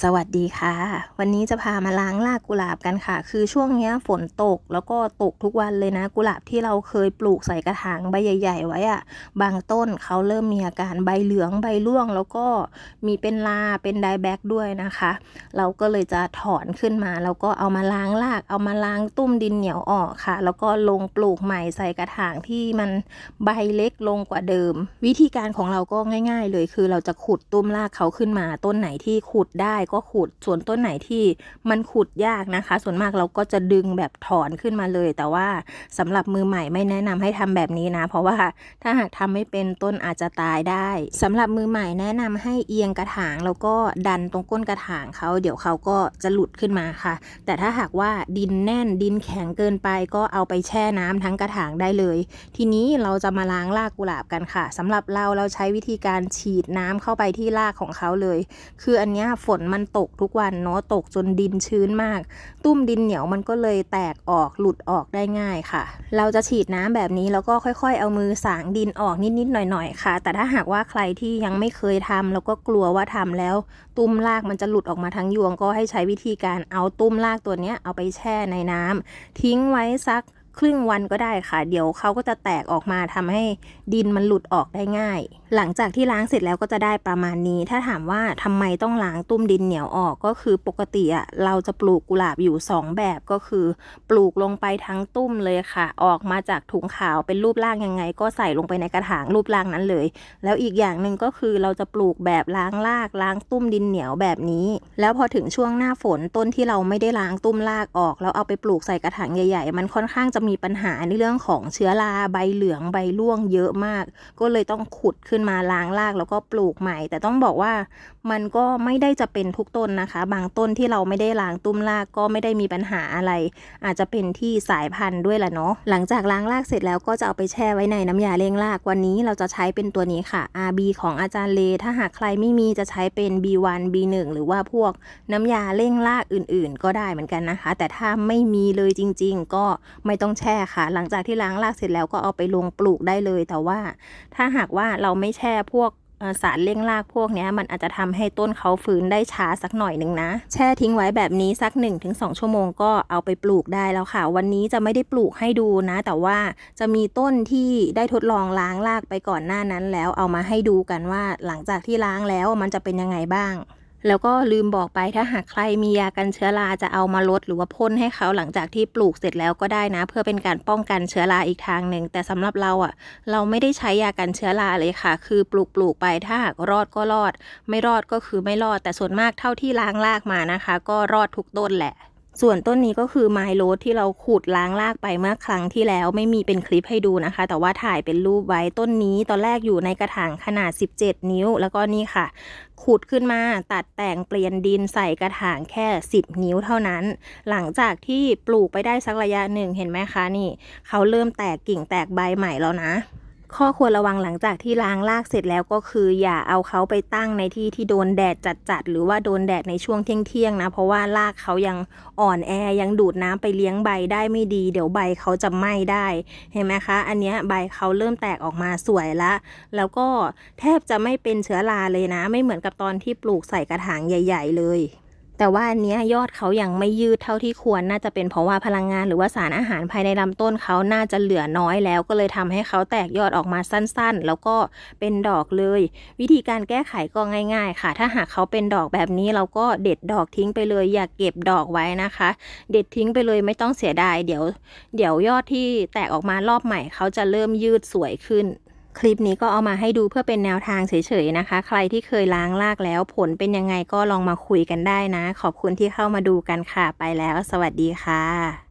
สวัสดีค่ะ วันนี้จะพามาล้างรากกุหลาบกันค่ะ คือช่วงนี้ฝนตกแล้วก็ตกทุกวันเลยนะ กุหลาบที่เราเคยปลูกใส่กระถางใบใหญ่ ๆ ไว้อะบางต้นเขาเริ่มมีอาการใบเหลืองใบร่วง แล้วก็มีเป็นลาเป็นไดแบ็กด้วยนะคะ เราก็เลยจะถอนขึ้นมาแล้วก็เอามาล้างราก เอามาล้างตุ้มดินเหนียวออกค่ะ แล้วก็ลงปลูกใหม่ใส่กระถางที่มันใบเล็กลงกว่าเดิม วิธีการของเราก็ง่าย ๆ เลยคือเราจะขุดตุ้มรากเขาขึ้นมาต้นไหนที่ขุดได้ก็ขุด ส่วนต้นไหนที่มันขุดยากนะคะ ส่วนมากเราก็จะดึงแบบถอนขึ้นมาเลย แต่ว่าสำหรับมือใหม่ไม่แนะนำให้ทำแบบนี้นะ เพราะว่าถ้าหากทำไม่เป็นต้นอาจจะตายได้สำหรับมือใหม่แนะนำให้เอียงกระถางแล้วก็ดันตรงก้นกระถางเขาเดี๋ยวเขาก็จะหลุดขึ้นมาค่ะ แต่ถ้าหากว่าดินแน่นดินแข็งเกินไป ก็เอาไปแช่น้ำทั้งกระถางได้เลย ทีนี้เราจะมาล้างรากกุหลาบกันค่ะสำหรับเราเราใช้วิธีการฉีดน้ำเข้าไปที่รากของเขาเลย คืออันนี้ฝนมันตกทุกวันเนาะตกจนดินชื้นมาก ตุ้มดินเหนียวมันก็เลยแตกออกหลุดออกได้ง่ายค่ะ เราจะฉีดน้ำแบบนี้แล้วก็ค่อยๆ เอามือสางดินออกนิดๆหน่อยๆค่ะ แต่ถ้าหากว่าใครที่ยังไม่เคยทำแล้วก็กลัวว่าทำแล้ว ตุ้มรากมันจะหลุดออกมาทั้งยวงก็ให้ใช้วิธีการเอาตุ้มรากตัวเนี้ยเอาไปแช่ในน้ำทิ้งไว้สัก ครึ่งวันก็ได้ค่ะ เดี๋ยวเขาก็จะแตกออกมาทำให้ดินมันหลุดออกได้ง่าย หลังจากที่ล้างเสร็จแล้วก็จะได้ประมาณนี้ ถ้าถามว่าทำไมต้องล้างตุ้มดินเหนียวออกก็คือปกติอะเราจะปลูกกุหลาบอยู่ 2 แบบก็คือ ปลูกลงไปทั้งตุ้มเลยค่ะ ออกมาจากถุงขาวเป็นรูปร่างยังไง ก็ใส่ลงไปในกระถางรูปร่างนั้นเลย แล้วอีกอย่างหนึ่งก็คือเราจะปลูกแบบล้างรากล้างตุ้มดินเหนียวแบบนี้ แล้วพอถึงช่วงหน้าฝนต้นที่เราไม่ได้ล้างตุ้มรากออกแล้วเอาไปปลูกใส่กระถางใหญ่ ๆ มันค่อนข้างจะมีปัญหาในเรื่องของเชื้อราใบเหลืองใบร่วงเยอะมาก ก็เลยต้องขุดขึ้นมาล้างรากแล้วก็ปลูกใหม่ แต่ต้องบอกว่ามันก็ไม่ได้จะเป็นทุกต้นนะคะ บางต้นที่เราไม่ได้ล้างตุ้มรากก็ไม่ได้มีปัญหาอะไร อาจจะเป็นที่สายพันธุ์ด้วยแหละเนาะหลังจากล้างรากเสร็จแล้วก็จะเอาไปแช่ไว้ในน้ำยาเร่งรากวันนี้เราจะใช้เป็นตัวนี้ค่ะ RB ของอาจารย์เล ถ้าหากใครไม่มีจะใช้เป็น B1 B1 หรือว่าพวกน้ำยาเร่งรากอื่น ๆ ก็ได้เหมือนกันนะคะ แต่ถ้าไม่มีเลยจริง ๆ ก็ไม่ต้องแช่ค่ะ หลังจากที่ล้างรากเสร็จแล้วก็เอาไปลงปลูกได้เลย แต่ว่าถ้าหากว่าเราไม่แช่พวกสารเร่งรากพวกนี้มันอาจจะทำให้ต้นเขาฟื้นได้ช้าสักหน่อยหนึ่งนะ แช่ทิ้งไว้แบบนี้สัก 1-2 ชั่วโมงก็เอาไปปลูกได้แล้วค่ะ วันนี้จะไม่ได้ปลูกให้ดูนะ แต่ว่าจะมีต้นที่ได้ทดลองล้างรากไปก่อนหน้านั้นแล้วเอามาให้ดูกันว่าหลังจากที่ล้างแล้วมันจะเป็นยังไงบ้าง แล้วก็ลืมบอกไปถ้าหากใครมียากันเชื้อราจะเอามาลดหรือว่าพ่นให้เขาหลังจากที่ปลูกเสร็จแล้วก็ได้นะ เพื่อเป็นการป้องกันเชื้อราอีกทางหนึ่งแต่สำหรับเราอะ่ะ เราไม่ได้ใช้ยากันเชื้อราเลยค่ะ คือปลูกปลูกไปถ้าหากรอดก็รอด ไม่รอดก็คือไม่รอด แต่ส่วนมากเท่าที่ล้างรากมานะคะ ก็รอดทุกต้นแหละ ส่วนต้นนี้ก็คือไม้โลดที่เราขูดล้างรากไปเมื่อครั้งที่แล้วไม่มีเป็นคลิปให้ดูนะคะ แต่ว่าถ่ายเป็นรูปไว้ต้นนี้ตอนแรกอยู่ในกระถางขนาด 17 นิ้ว แล้วก็นี่ค่ะขุดขึ้นมาตัดแต่งเปลี่ยนดินใส่กระถางแค่ 10 นิ้วเท่านั้น หลังจากที่ปลูกไปได้สักระยะหนึ่งเห็นไหมคะนี่ เขาเริ่มแตกกิ่งแตกใบใหม่แล้วนะ ข้อควรระวังหลังจากที่ล้างรากเสร็จแล้วก็คือ อย่าเอาเขาไปตั้งในที่ที่โดนแดดจัดๆหรือว่าโดนแดดในช่วงเที่ยงๆนะ เพราะว่ารากเขายังอ่อนแอยังดูดน้ำไปเลี้ยงใบได้ไม่ดี เดี๋ยวใบเขาจะไหม้ได้ เห็นไหมคะ อันนี้ใบเขาเริ่มแตกออกมาสวยละ แล้วก็แทบจะไม่เป็นเชื้อราเลยนะ ไม่เหมือนกับตอนที่ปลูกใส่กระถางใหญ่ ๆ เลย แต่ว่าอันเนี้ยยอดเขายังไม่ยืดเท่าที่ควรน่าจะเป็นเพราะว่าพลังงานหรือว่าสารอาหารภายในลำต้นเขาน่าจะเหลือน้อยแล้ว ก็เลยทำให้เขาแตกยอดออกมาสั้นๆ แล้วก็เป็นดอกเลย วิธีการแก้ไขก็ง่าย ๆ ค่ะ ถ้าหากเขาเป็นดอกแบบนี้เราก็เด็ดดอกทิ้งไปเลย อย่าเก็บดอกไว้นะคะ เด็ดทิ้งไปเลยไม่ต้องเสียดายเดี๋ยว เดี๋ยวยอดที่แตกออกมารอบใหม่เขาจะเริ่มยืดสวยขึ้น คลิปนี้ก็เอามาให้ดูเพื่อเป็นแนวทางเฉยๆนะคะ ใครที่เคยล้างรากแล้วผลเป็นยังไงก็ลองมาคุยกันได้นะ ขอบคุณที่เข้ามาดูกันค่ะ ไปแล้ว สวัสดีค่ะ